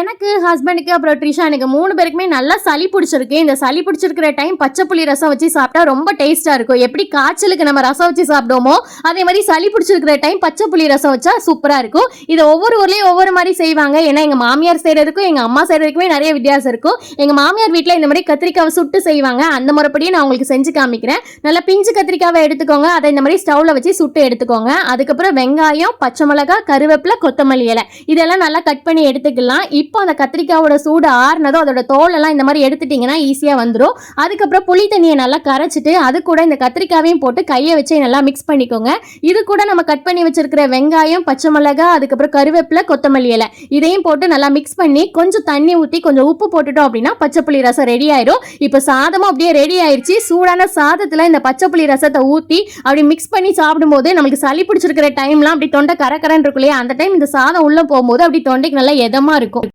எனக்கு ஹஸ்பண்டுக்கு அப்புறம் ட்ரிஷா எனக்கு மூணு பேருக்குமே நல்லா சளி பிடிச்சிருக்கு. இந்த சளி பிடிச்சிருக்கிற டைம் பச்சை புளி ரசம் வச்சு சாப்பிட்டா ரொம்ப டேஸ்டா இருக்கும். எப்படி காய்ச்சலுக்கு நம்ம ரசம் வச்சு சாப்பிடுவோமோ அதே மாதிரி சளி பிடிச்சிருக்கிற டைம் பச்சை புளி ரசம் வச்சா சூப்பரா இருக்கும். இதை ஒவ்வொரு ஊர்லயும் ஒவ்வொரு மாதிரி செய்வாங்க. ஏன்னா எங்க மாமியார் செய்யறதுக்கும் எங்க அம்மா செய்யறதுக்குமே நிறைய வித்தியாசம் இருக்கும். எங்க மாமியார் வீட்டில் இந்த மாதிரி கத்திரிக்காவை சுட்டு செய்வாங்க. அந்த முறைப்படியே நான் உங்களுக்கு செஞ்சு காமிக்கிறேன். நல்லா பிஞ்சு கத்திரிக்காவை எடுத்துக்கோங்க. அதை இந்த மாதிரி ஸ்டவ்ல வச்சு சுட்டு எடுத்துக்கோங்க. அதுக்கப்புறம் வெங்காயம் பச்சை மிளகாய் கருவேப்பிலை கொத்தமல்லி இலை. இதெல்லாம் நல்லா கட் பண்ணி எடுத்துக்கலாம். இப்போ அந்த கத்திரிக்காயோட சூடு ஆறுனதும் அதோட தோலெல்லாம் இந்த மாதிரி எடுத்துட்டிங்கன்னா ஈஸியாக வந்துடும் அதுக்கப்புறம் புளி தண்ணியை நல்லா கரைச்சிட்டு அது கூட இந்த கத்திரிக்காவையும் போட்டு கையை வச்சு நல்லா மிக்ஸ் பண்ணிக்கோங்க. இது கூட நம்ம கட் பண்ணி வச்சிருக்கிற வெங்காயம் பச்சை மிளகாய் அதுக்கப்புறம் கருவேப்பிலை கொத்தமல்லி இலை. இதையும் போட்டு நல்லா மிக்ஸ் பண்ணி கொஞ்சம் தண்ணி ஊற்றி கொஞ்சம் உப்பு போட்டுட்டோம் அப்படின்னா பச்சை புளி ரசம் ரெடி ஆயிடும் இப்போ சாதமும் அப்படியே ரெடி ஆயிடுச்சு சூடான சாதத்தில் இந்த பச்சை புளி ரசத்தை ஊற்றி அப்படி மிக்ஸ் பண்ணி சாப்பிடும்போது நம்மளுக்கு சளி பிடிச்சிருக்கிற டைம்லாம் அப்படி தொண்டை கரக்கரன் இருக்கும் இல்லையா? அந்த டைம் இந்த சாதம் உள்ளே போகும்போது அப்படி தொண்டைக்கு நல்லா எதமாக இருக்கும்.